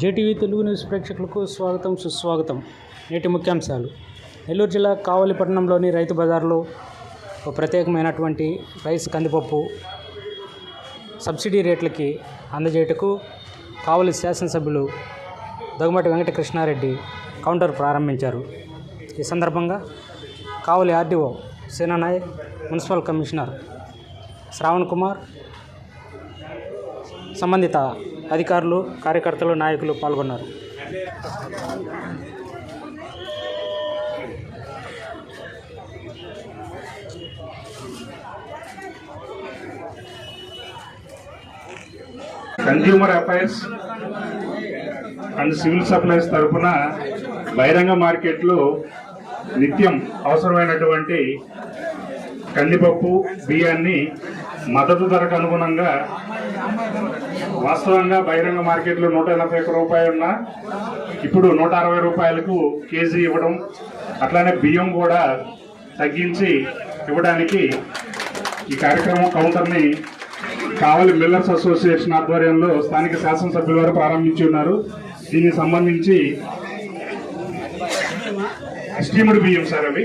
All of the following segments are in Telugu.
జేటీవీ తెలుగు న్యూస్ ప్రేక్షకులకు స్వాగతం సుస్వాగతం. నేటి ముఖ్యాంశాలు. నెల్లూరు జిల్లా కావలిపట్నంలోని రైతు బజార్లో ఒక ప్రత్యేకమైనటువంటి రైస్ కందిపప్పు సబ్సిడీ రేట్లకి అందజేయటకు కావలి శాసనసభ్యులు దగ్గుమటి వెంకటకృష్ణారెడ్డి కౌంటర్ ప్రారంభించారు. ఈ సందర్భంగా Kavali RDO Senanayak municipal commissioner Shravan Kumar సంబంధిత అధికారులు కార్యకర్తలు నాయకులు పాల్గొన్నారు. Consumer affairs and civil supplies తరఫున బహిరంగ మార్కెట్లో నిత్యం అవసరమైనటువంటి కందిపప్పు బియ్యాన్ని మద్దతు ధరకు అనుగుణంగా వాస్తవంగా బహిరంగ మార్కెట్లో నూట ఎనభై ఒక్క రూపాయలున్న ఇప్పుడు నూట అరవై రూపాయలకు కేజీ ఇవ్వడం అట్లానే బియ్యం కూడా తగ్గించి ఇవ్వడానికి ఈ కార్యక్రమం కౌంటర్ని కావలి మిల్లర్స్ అసోసియేషన్ ఆధ్వర్యంలో స్థానిక శాసనసభ్యుల వారు ప్రారంభించి ఉన్నారు. దీనికి సంబంధించి స్టీముడు బియ్యం సార్ అవి.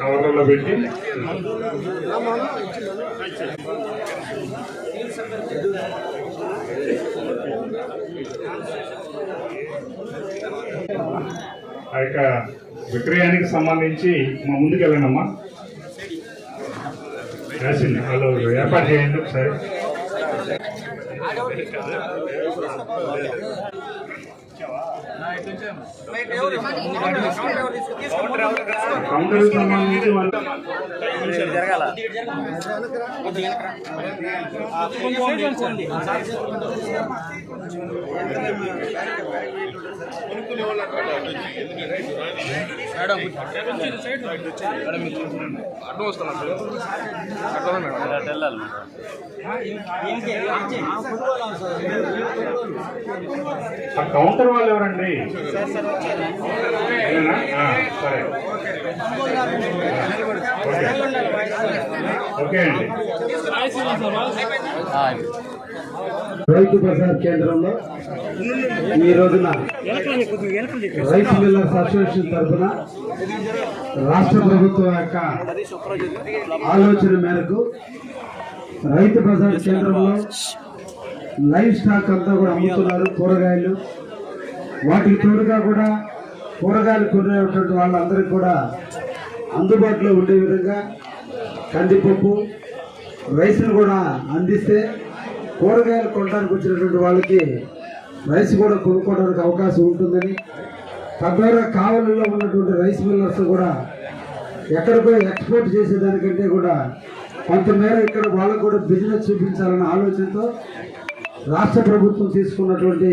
కవర్లలో పెట్టి. ఆ యొక్క విక్రయానికి సంబంధించి మా ముందుకు వెళ్ళండమ్మా రాసింది. వాళ్ళు ఏర్పాటు చేయండి ఒకసారి. కౌంటర్ సంబంధించి వాళ్ళు వెళ్ళాలి కౌంటర్ వాళ్ళు ఎవరండి? రైతు బజార్ కేంద్రంలో ఈ రోజున రైతు మిల్లర్స్ అసోసియేషన్ తరఫున రాష్ట్ర ప్రభుత్వం యొక్క ఆలోచన మేరకు రైతు బజార్ కేంద్రంలో లైవ్ స్టాక్ అంతా కూడా అమ్ముతున్నారు కూరగాయలు. వాటికి తోడుగా కూడా కూరగాయలు కొనేటువంటి వాళ్ళందరికీ కూడా అందుబాటులో ఉండే విధంగా కందిపప్పు రైస్ను కూడా అందిస్తే కూరగాయలు కొనడానికి వచ్చినటువంటి వాళ్ళకి రైస్ కూడా కొనుక్కోవడానికి అవకాశం ఉంటుందని తద్వారా కావలిలో ఉన్నటువంటి రైస్ మిల్లర్స్ కూడా ఎక్కడికో ఎక్స్పోర్ట్ చేసేదానికంటే కూడా కొంతమేర ఇక్కడ వాళ్ళకు కూడా బిజినెస్ చూపించాలన్న ఆలోచనతో రాష్ట్ర ప్రభుత్వం తీసుకున్నటువంటి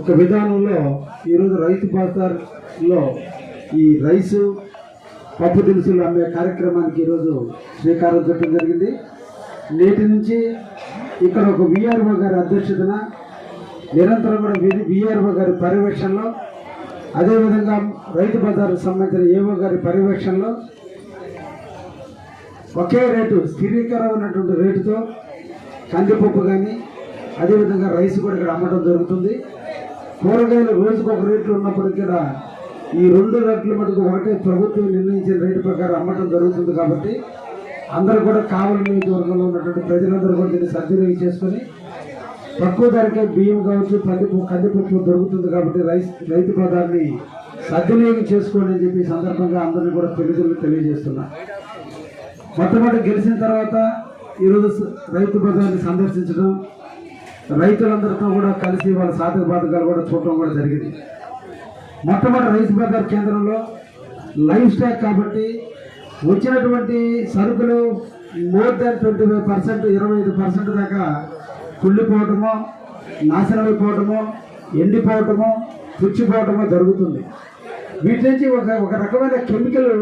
ఒక విధానంలో ఈరోజు రైతు బజార్లో ఈ రైసు పప్పు దినుసులు అమ్మే కార్యక్రమానికి ఈరోజు శ్రీకారం చుట్టడం జరిగింది. నేటి నుంచి ఇక్కడ ఒక విఆర్ఓ గారి అధ్యక్షతన నిరంతరం కూడా విఆర్ఓ గారి పర్యవేక్షణలో అదేవిధంగా రైతు బజార్కు సంబంధించిన ఏవో గారి పర్యవేక్షణలో ఒకే రేటు స్థిరీకరమైనటువంటి రేటుతో కందిపప్పు కానీ అదేవిధంగా రైస్ కూడా ఇక్కడ అమ్మడం జరుగుతుంది. కూరగాయలు రోజుకు ఒక రేట్లు ఉన్నప్పటికీ కూడా ఈ రెండు రేట్ల మటుకు ఒకటే ప్రభుత్వం నిర్ణయించిన రేటు ప్రకారం అమ్మటం జరుగుతుంది కాబట్టి అందరూ కూడా కావలి నియోజకవర్గంలో ఉన్నటువంటి ప్రజలందరూ కూడా దీన్ని సద్వినియోగం చేసుకొని తక్కువ ధరకే బియ్యం కావచ్చు కందిపప్పు కందిపప్పు దొరుకుతుంది కాబట్టి రైస్ రైతు పదాన్ని సద్వినియోగం చేసుకోండి అని చెప్పి సందర్భంగా అందరినీ కూడా తెలుగులు తెలియజేస్తున్నా. మొట్టమొదటి గెలిచిన తర్వాత ఈరోజు రైతు బజార్ని సందర్శించడం రైతులందరితో కూడా కలిసి వాళ్ళ సాధక బాధకాలు కూడా చూడటం కూడా జరిగింది. మొట్టమొదటి రైతు బజార్ కేంద్రంలో లైఫ్ స్టాక్ కాబట్టి వచ్చినటువంటి సరుకులు more than twenty five percent ఇరవై ఐదు పర్సెంట్ దాకా కుళ్ళిపోవటమో నాశనమైపోవటమో ఎండిపోవటమో పుచ్చిపోవటమో జరుగుతుంది. వీటి నుంచి ఒక ఒక రకమైన కెమికల్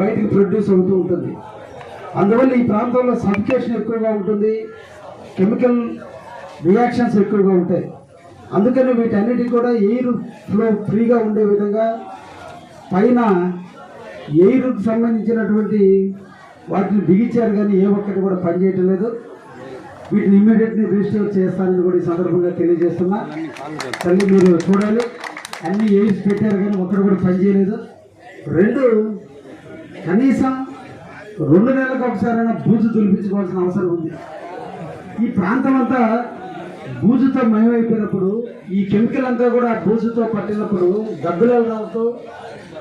బయటికి ప్రొడ్యూస్ అవుతూ ఉంటుంది. అందువల్ల ఈ ప్రాంతంలో సఫికేషన్ ఎక్కువగా ఉంటుంది. కెమికల్ రియాక్షన్స్ ఎక్కువగా ఉంటాయి. అందుకని వీటన్నిటి కూడా ఎయిర్ ఫ్లో ఫ్రీగా ఉండే విధంగా పైన ఎయిర్కి సంబంధించినటువంటి వాటిని బిగించారు కానీ ఏ ఒక్కటి కూడా పనిచేయటం లేదు. వీటిని ఇమ్మీడియట్లీ రిజిస్టర్ చేస్తానని కూడా ఈ సందర్భంగా తెలియజేస్తున్నా. తల్లి మీరు చూడాలి. అన్ని ఎయిర్స్ పెట్టారు కానీ ఒక్కడు కూడా పనిచేయలేదు రెండు కనీసం రెండు నెలలకు ఒకసారైనా బూజు దులిపించుకోవాల్సిన అవసరం ఉంది. ఈ ప్రాంతం అంతా బూజుతో మయమైపోయినప్పుడు ఈ కెమికల్ అంతా కూడా ఆ బూజుతో పట్టినప్పుడు గబ్బిలాలతో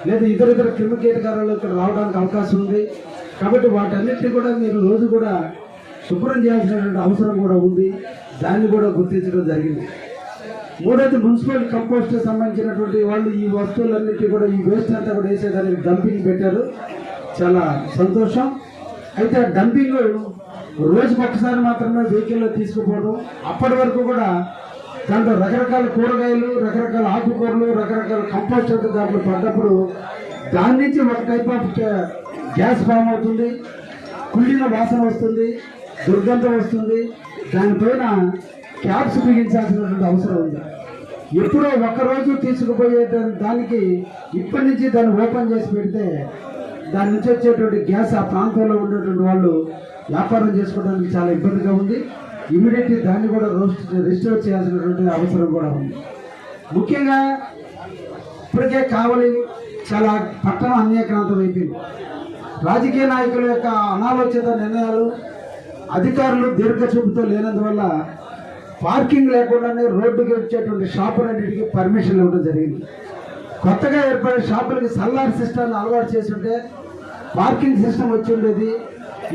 లేదా ఇతర ఇతర క్రిమికీటకారాలు ఇక్కడ రావడానికి అవకాశం ఉంది. కాబట్టి వాటన్నిటిని కూడా మీరు రోజు కూడా శుభ్రం చేయాల్సినటువంటి అవసరం కూడా ఉంది. దాన్ని కూడా గుర్తించడం జరిగింది. మూడోది మున్సిపల్ కంపోస్ట్ సంబంధించినటువంటి వాళ్ళు ఈ వస్తువులన్నిటి కూడా ఈ వేస్ట్ అంతా కూడా వేసేదానికి డంపింగ్ పెట్టారు. చాలా సంతోషం. అయితే ఆ డంపింగ్ రోజుకి ఒక్కసారి మాత్రమే వెహికల్లో తీసుకుపోవడం. అప్పటి వరకు కూడా దాంట్లో రకరకాల కూరగాయలు రకరకాల ఆకుకూరలు రకరకాల కంపోస్ట్ దాంట్లో పడ్డప్పుడు దాని నుంచి ఒక టైప్ ఆఫ్ గ్యాస్ ఫామ్ అవుతుంది. కుళ్ళిన వాసన వస్తుంది దుర్గంధం వస్తుంది. దానిపైన క్యాప్స్ బిగించాల్సినటువంటి అవసరం ఉంది. ఎప్పుడో ఒక్కరోజు తీసుకుపోయే దానికి ఇప్పటి నుంచి దాన్ని ఓపెన్ చేసి పెడితే దాని నుంచి వచ్చేటువంటి గ్యాస్ ఆ ప్రాంతంలో ఉండేటువంటి వాళ్ళు వ్యాపారం చేసుకోవడానికి చాలా ఇబ్బందిగా ఉంది. ఇమీడియట్లీ దాన్ని కూడా రోస్ట్ రిజిస్టర్ చేయాల్సినటువంటి అవసరం కూడా ఉంది. ముఖ్యంగా ఇప్పటికే కావలి చాలా పట్టణ అన్యక్రాంతం అయిపోయింది. రాజకీయ నాయకుల యొక్క అనాలోచిత నిర్ణయాలు అధికారులు దీర్ఘచూపుతో లేనందువల్ల పార్కింగ్ లేకుండానే రోడ్డుకి వచ్చేటువంటి షాపులన్నిటికీ పర్మిషన్ ఇవ్వడం జరిగింది. కొత్తగా ఏర్పడే షాపులకి సల్లార్ సిస్టమ్ అలవాటు చేసి ఉంటే పార్కింగ్ సిస్టమ్ వచ్చి ఉండేది.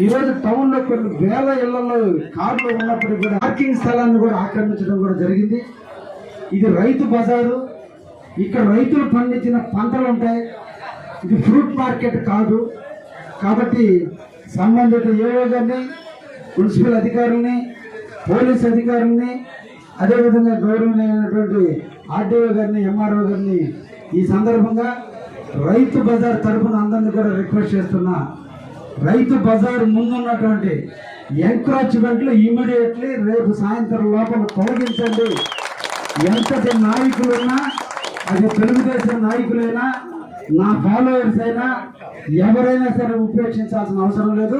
ఈరోజు టౌన్లో కొన్ని వేల ఇళ్ళలో కార్లు ఉన్నప్పటికీ కూడా పార్కింగ్ స్థలాన్ని కూడా ఆక్రమించడం కూడా జరిగింది. ఇది రైతు బజారు. ఇక్కడ రైతులు పండించిన పంటలు ఉంటాయి. ఇది ఫ్రూట్ మార్కెట్ కాదు. కాబట్టి సంబంధిత ఏఓ గారిని మున్సిపల్ అధికారుల్ని పోలీస్ అధికారుల్ని అదేవిధంగా గౌరవనీయమైనటువంటి ఆర్డీఓ గారిని ఎంఆర్ఓ గారిని ఈ సందర్భంగా రైతు బజార్ తరఫున అందరినీ కూడా రిక్వెస్ట్ చేస్తున్నా రైతు బజార్ ముందున్నటువంటి ఎంక్రాచ్మెంట్లు ఇమీడియట్లీ రేపు సాయంత్రం లోపల తొలగించండి. ఎంతటి నాయకులున్నా అది తెలుగుదేశం నాయకులైనా నా ఫాలోవర్స్ అయినా ఎవరైనా సరే ఉపేక్షించాల్సిన అవసరం లేదు.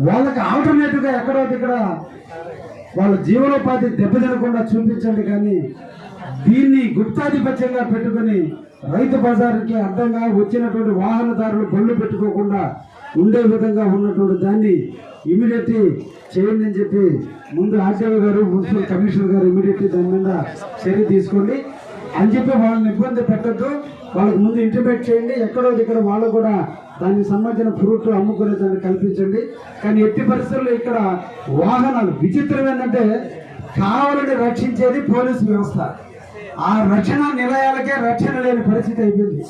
వాళ్ళకి ఆల్టర్నేటివ్గా ఎక్కడో ఇక్కడ వాళ్ళ జీవనోపాధి దెబ్బతినకుండా చూపించండి కానీ దీన్ని గుప్తాధిపత్యంగా పెట్టుకుని రైతు బజార్కి అడ్డంగా వచ్చినటువంటి వాహనదారులు బళ్ళు పెట్టుకోకుండా ఉండే విధంగా ఉన్నటువంటి దాన్ని ఇమీడియట్ చేయండి అని చెప్పి ముందు ఆర్టీఓ గారు మున్సిపల్ కమిషనర్ గారు ఇమీడియట్ దాని మీద చర్య తీసుకోండి. అని చెప్పి వాళ్ళని ఇబ్బంది పెట్టద్దు. వాళ్ళకి ముందు ఇంటిమేట్ చేయండి. ఎక్కడో ఇక్కడ వాళ్ళు కూడా దానికి సంబంధించిన ఫ్రూట్ అమ్ముకునే దాన్ని కల్పించండి. కానీ ఎట్టి పరిస్థితుల్లో ఇక్కడ వాహనాలు విచిత్రం ఏంటంటే కావాలని రక్షించేది పోలీసు వ్యవస్థ. ఆ రక్షణ నిలయాలకే రక్షణ లేని పరిస్థితి అయిపోయింది.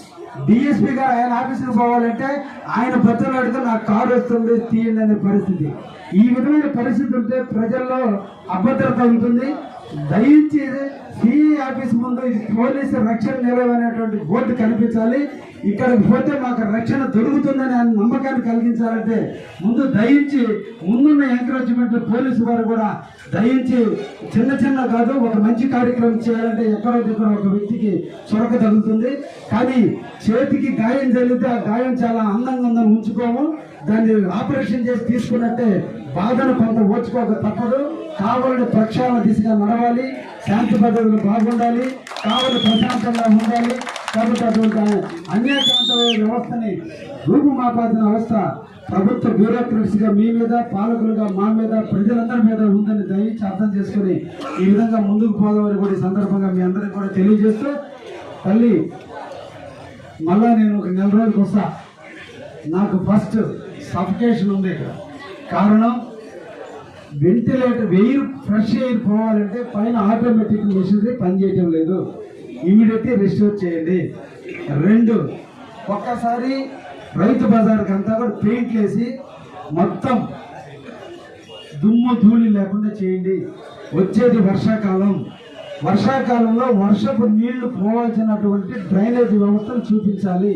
డిఎస్పీ గారు ఆయన ఆఫీసుకు పోవాలంటే ఆయన పత్రాలు అడిగితే నాకు కారు వస్తుంది తీయండి అనే పరిస్థితి. ఈ విధమైన పరిస్థితి ఉంటే ప్రజల్లో అభద్రత ఉంటుంది. దయించి సిఐ ఆఫీస్ ముందు పోలీసు రక్షణ నిలయం అనేటువంటి బోర్డు కనిపించాలి ఇక్కడికి పోతే మాకు రక్షణ దొరుకుతుందని నమ్మకాన్ని కలిగించాలంటే ముందు దయించి ముందున్న ఎంకరేజ్మెంట్ పోలీసు వారు కూడా దయించి చిన్న చిన్న కాదు ఒక మంచి కార్యక్రమం చేయాలంటే ఎక్కడో దగ్గర ఒక వ్యక్తికి చొరక తగ్గుతుంది కానీ చేతికి గాయం జరిగితే ఆ గాయం చాలా అందంగా ఉందని ఉంచుకోము. దాన్ని ఆపరేషన్ చేసి తీసుకున్నట్టే బాధను కొంత ఓర్చుకోక తప్పదు. కావాలని ప్రక్షాళన దిశగా నడవాలి. శాంతి భద్రతలు బాగుండాలి. కావాలి ప్రశాంతంగా ఉండాలి. కాబట్టి అటువంటి అన్యాయకాంతమైన వ్యవస్థని రూపుమాపాల్సిన అవస్థ ప్రభుత్వ బ్యూరోక్రసీగా మీ మీద పాలకులుగా మా మీద ప్రజలందరి మీద ఉందని దయించి అర్థం చేసుకుని ఈ విధంగా ముందుకు పోదామని కూడా ఈ సందర్భంగా మీ అందరికి కూడా తెలియజేస్తూ తల్లి మళ్ళా నేను ఒక నెల రోజులకు వస్తా. నాకు ఫస్ట్ సఫికేషన్ ఉంది. ఇక్కడ కారణం వెంటిలేటర్ ఎయిర్ ఫ్రెష్ ఎయిర్ పోవాలంటే పైన ఆటోమేటిక్ మెషినరీ పనిచేయటం లేదు. ఇమీడియట్లీ రిస్టోర్ చేయండి. రెండు ఒక్కసారి రైతు బజార్కి అంతా కూడా పెయింట్లు వేసి మొత్తం దుమ్ము ధూళి లేకుండా చేయండి. వచ్చేది వర్షాకాలం. వర్షాకాలంలో వర్షపు నీళ్ళు పోవాల్సినటువంటి డ్రైనేజ్ వ్యవస్థను చూపించాలి.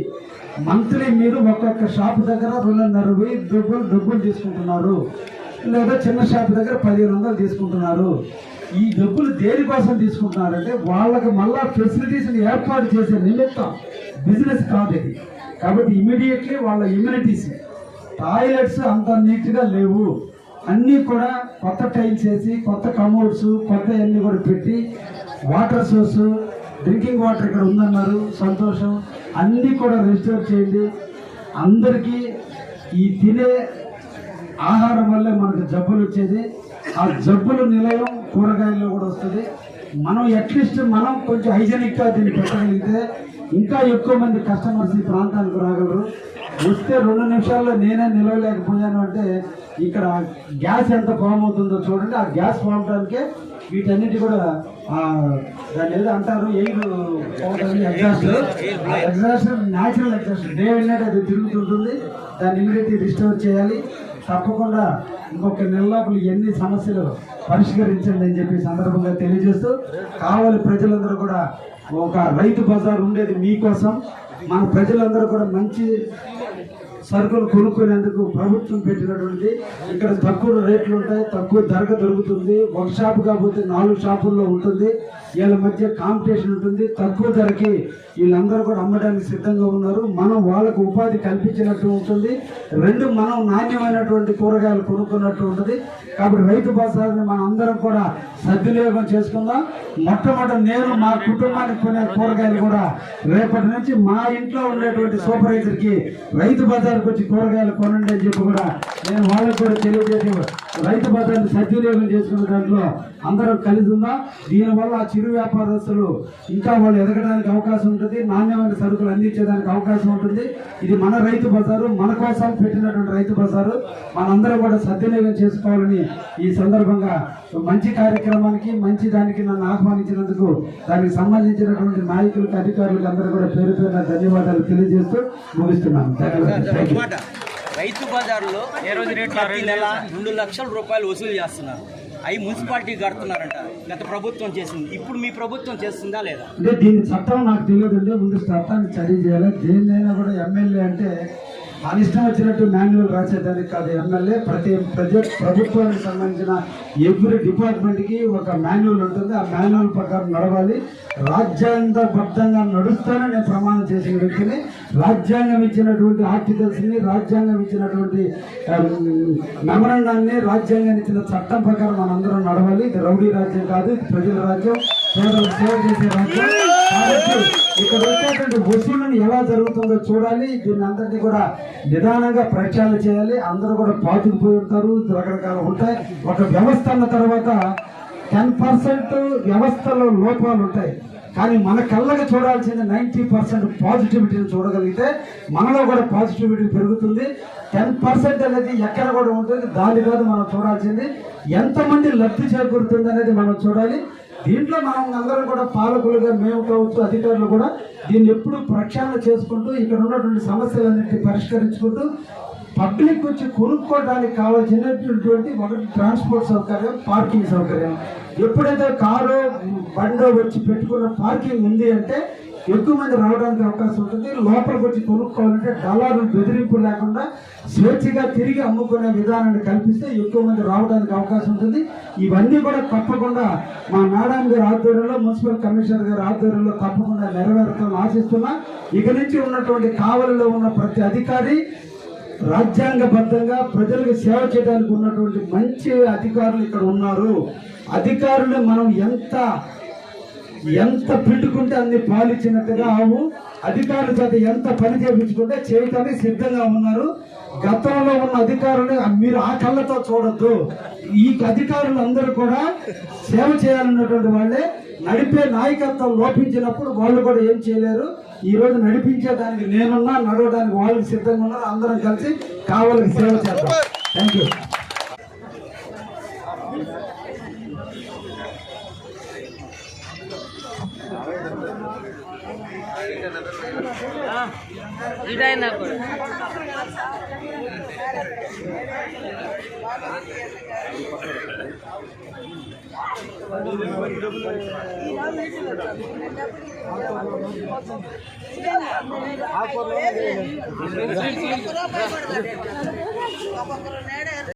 మంత్లీ మీరు ఒక్కొక్క షాప్ దగ్గర రెండున్నర వెయ్యి డబ్బులు డబ్బులు తీసుకుంటున్నారు. లేదా చిన్న షాప్ దగ్గర పదిహేను వందలు తీసుకుంటున్నారు. ఈ డబ్బులు దేనికోసం తీసుకుంటున్నారంటే వాళ్ళకి మళ్ళా ఫెసిలిటీస్ని ఏర్పాటు చేసే నిమిత్తం బిజినెస్ కాదు ఇది. కాబట్టి ఇమీడియట్లీ వాళ్ళ ఇమ్యూనిటీస్ టాయిలెట్స్ అంత నీట్గా లేవు. అన్నీ కూడా కొత్త టైల్స్ వేసి కొత్త కమోడ్స్ కొత్త అన్నీ కూడా పెట్టి వాటర్ సోర్స్ డ్రింకింగ్ వాటర్ ఇక్కడ ఉందన్నారు. సంతోషం. అన్నీ కూడా రిజిస్టర్ చేయండి. అందరికీ ఈ తినే ఆహారం వల్లే మనకు జబ్బులు వచ్చేది. ఆ జబ్బులు నిలయం కూరగాయల్లో కూడా వస్తుంది. మనం అట్లీస్ట్ మనం కొంచెం హైజెనిక్గా దీన్ని పెట్టగలిగితే ఇంకా ఎక్కువ మంది కస్టమర్స్ ఈ ప్రాంతానికి రాగలరు. వస్తే రెండు నిమిషాల్లో నేనే నిలవలేకపోయాను అంటే ఇక్కడ గ్యాస్ ఎంత ఫామ్ అవుతుందో చూడండి. ఆ గ్యాస్ ఫామ్టానికే వీటన్నిటి కూడా దాని దాన్ని ఏదో అంటారు air exhaust exhaust natural exhaust day and అది తిరుగుతుంటుంది. దాన్ని ఇమీడియట్లీ రిస్టోర్ చేయాలి. తప్పకుండా ఇంకొక నెల లోపల ఎన్ని సమస్యలు పరిష్కరించండి అని చెప్పి సందర్భంగా తెలియజేస్తూ కావాలి ప్రజలందరూ కూడా ఒక రైతు బజార్ ఉండేది మీకోసం. మన ప్రజలందరూ కూడా మంచి సరుకులు కొనుక్కునేందుకు ప్రభుత్వం పెట్టినటువంటి ఇక్కడ తక్కువ రేట్లు ఉంటాయి తక్కువ ధరకు దొరుకుతుంది. ఒక షాప్ కాకపోతే నాలుగు షాపుల్లో ఉంటుంది. వీళ్ళ మధ్య కాంపిటీషన్ ఉంటుంది. తక్కువ ధరకి వీళ్ళందరూ కూడా అమ్మడానికి సిద్ధంగా ఉన్నారు. మనం వాళ్ళకు ఉపాధి కల్పించినట్టు ఉంటుంది. రెండు మనం నాణ్యమైనటువంటి కూరగాయలు కొనుక్కున్నట్టు ఉంటుంది. కాబట్టి రైతు బజార్ని మనం అందరం కూడా సద్వినియోగం చేసుకుందాం. మొట్టమొదటి నేను మా కుటుంబానికి కొనే కూరగాయలు కూడా రేపటి నుంచి మా ఇంట్లో ఉండేటువంటి సూపర్వైజర్కి రైతు బజార్ వచ్చి కూరగాయలు కొనండి అని చెప్పి కూడా నేను వాళ్ళకు కూడా తెలియజేసి రైతు బజార్ని సద్వినియోగం చేసుకునే దాంట్లో అందరం కలిసి ఉందాం? దీనివల్ల చిరు వ్యాపారస్తులు ఇంకా వాళ్ళు ఎదగడానికి అవకాశం ఉంటుంది నాణ్యమైన సరుకులు అందించేదానికి అవకాశం ఉంటుంది. ఇది మన రైతు బజారు మన కోసం పెట్టినటువంటి రైతు బజారు. మనందరం కూడా సద్వినియోగం చేసుకోవాలని ఈ సందర్భంగా మంచి కార్యక్రమానికి మంచి దానికి నన్ను ఆహ్వానించినందుకు దానికి సంబంధించినటువంటి నాయకులకు అధికారులకు అందరూ కూడా పేరు పేరున ధన్యవాదాలు తెలియజేస్తూ ముగిస్తున్నాను. థ్యాంక్ యూ మాట రైతు బజార్లో ప్రతి నెల రెండు లక్షల రూపాయలు వసూలు చేస్తున్నారు. అవి మున్సిపాలిటీ కడుతున్నారంట. గత ప్రభుత్వం చేసింది. ఇప్పుడు మీ ప్రభుత్వం చేస్తుందా లేదా? అంటే దీని చట్టం నాకు తెలియదండి ముందు చట్టాన్ని స్టడీ చేయాలి. దేన్నైనా కూడా ఎమ్మెల్యే అంటే మన ఇష్టం వచ్చినట్టు మాన్యువల్ రాసేదానికి కాదు ఎమ్మెల్యే. ప్రతి ప్రజ ప్రభుత్వానికి సంబంధించిన ఎవ్రీ డిపార్ట్మెంట్కి ఒక మాన్యువల్ ఉంటుంది. ఆ మాన్యువల్ ప్రకారం నడవాలి. రాజ్యాంగబద్ధంగా నడుస్తానని నేను ప్రమాణం చేసిన వ్యక్తిని రాజ్యాంగం ఇచ్చినటువంటి ఆర్టికల్స్ని రాజ్యాంగం ఇచ్చినటువంటి మెమరాండాన్ని రాజ్యాంగం ఇచ్చిన చట్టం ప్రకారం మనందరం నడవాలి. ఇది రౌడీ రాజ్యం కాదు ఇది ప్రజల రాజ్యం. పేదలకు సేవ చేసే రాజ్యం. ఇక్కడ వచ్చేటువంటి వసూళ్ళని ఎలా జరుగుతుందో చూడాలి. దీన్ని అందరినీ కూడా నిదానంగా ప్రక్షాళన చేయాలి. అందరూ కూడా పాతుకుపోయి ఉంటారు. రకరకాలు ఉంటాయి. ఒక వ్యవస్థ అన్న తర్వాత టెన్ పర్సెంట్ వ్యవస్థలో లోపాలు ఉంటాయి. కానీ మన కళ్ళకి చూడాల్సింది నైంటీ పర్సెంట్ పాజిటివిటీని చూడగలిగితే మనలో కూడా పాజిటివిటీ పెరుగుతుంది. టెన్ పర్సెంట్ అనేది ఎక్కడ కూడా ఉంటుంది. దాని కాదు మనం చూడాల్సింది ఎంతమంది లబ్ధి చేకూరుతుంది అనేది మనం చూడాలి. దీంట్లో మనం అందరం కూడా పాలకులుగా మేము కావచ్చు అధికారులు కూడా దీన్ని ఎప్పుడు ప్రక్షాళన చేసుకుంటూ ఇక్కడ ఉన్నటువంటి సమస్యలన్నింటినీ పరిష్కరించుకుంటూ పబ్లిక్ వచ్చి కొనుక్కోవడానికి కావాల్సినటువంటి ఒకటి ట్రాన్స్పోర్ట్ సౌకర్యం పార్కింగ్ సౌకర్యం. ఎప్పుడైతే కారు బండో వచ్చి పెట్టుకున్న పార్కింగ్ ఉంది అంటే ఎక్కువ మంది రావడానికి అవకాశం ఉంటుంది. లోపలికి వచ్చి కొనుక్కోవాలంటే డలాలు బెదిరింపు లేకుండా స్వేచ్ఛగా తిరిగి అమ్ముకునే విధానాన్ని కల్పిస్తే ఎక్కువ మంది రావడానికి అవకాశం ఉంటుంది. ఇవన్నీ కూడా తప్పకుండా మా మేడం గారి ఆధ్వర్యంలో మున్సిపల్ కమిషనర్ గారి ఆధ్వర్యంలో తప్పకుండా నెరవేరుతామని ఆశిస్తున్నా. ఇక నుంచి ఉన్నటువంటి కావలిలో ఉన్న ప్రతి అధికారి రాజ్యాంగబద్ధంగా ప్రజలకు సేవ చేయడానికి ఉన్నటువంటి మంచి అధికారులు ఇక్కడ ఉన్నారు. అధికారులు మనం ఎంత ఎంత పెట్టుకుంటే అన్ని పాలిచ్చినట్టుగా ఆవు అధికారుల చేత ఎంత పని చేయించుకుంటే చేయటానికి సిద్ధంగా ఉన్నారు. గతంలో ఉన్న అధికారులు మీరు ఆ కళ్ళతో చూడొద్దు. ఈ అధికారులు అందరూ కూడా సేవ చేయాలన్నటువంటి వాళ్ళే. నడిపే నాయకత్వం లోపించినప్పుడు వాళ్ళు కూడా ఏం చేయలేరు. ఈ రోజు నడిపించేదానికి నేనున్నా నడవడానికి వాళ్ళకి సిద్ధంగా ఉన్నారు అందరం కలిసి కావాలని సేవ చేద్దాం. థ్యాంక్ యూ ఇదైనా కూడా